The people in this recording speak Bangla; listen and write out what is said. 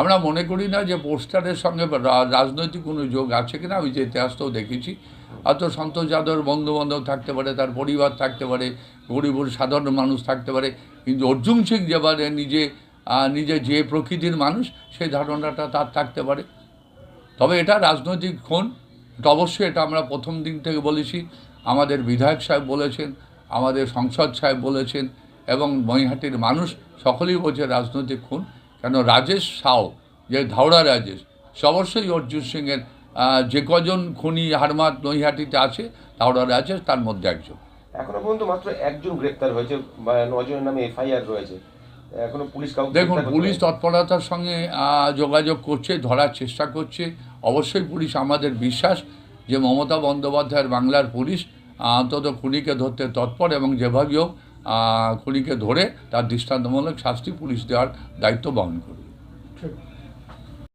আমরা মনে করি না যে পোস্টারের সঙ্গে রাজনৈতিক কোনো যোগ আছে কিনা, আমি যে ইতিহাসটাও দেখেছি। হয়তো সন্তোষ যাদব বন্ধুবান্ধব থাকতে পারে, তার পরিবার থাকতে পারে গরিব সাধারণ মানুষ থাকতে পারে, কিন্তু অর্জুন সিং যেবারে নিজে নিজে যে প্রকৃতির মানুষ, সেই ধারণাটা তার থাকতে পারে। তবে এটা রাজনৈতিক এটা অবশ্যই এটা আমরা প্রথম দিন থেকে বলেছি। আমাদের বিধায়ক সাহেব বলেছেন, আমাদের সংসদ সাহেব বলেছেন, এবং মহিহাটির মানুষ সকলেই বলছে রাজনৈতিক খুন। কেন রাজেশ সাও যে ধাওড়া রাজেশ সে অবশ্যই অর্জুন সিংয়ের যে কজন খুনি হারমাত নৈহাটিতে আছে ধাওড়া রাজেশ তার মধ্যে একজন। এখনও পর্যন্ত মাত্র একজন গ্রেপ্তার হয়েছে বা নজনের নামে এফআইআর রয়েছে। এখনও পুলিশ কাউকে দেখুন পুলিশ তৎপরতার সঙ্গে যোগাযোগ করছে ধরার চেষ্টা করছে। অবশ্যই পুলিশ আমাদের বিশ্বাস যে মমতা বন্দ্যোপাধ্যায়ের বাংলার পুলিশ অন্তত খুনিকে ধরতে তৎপর এবং যেভাবেই হোক খুনিকে ধরে তার দৃষ্টান্তমূলক শাস্তি পুলিশ দেওয়ার দায়িত্ব বহন করবে।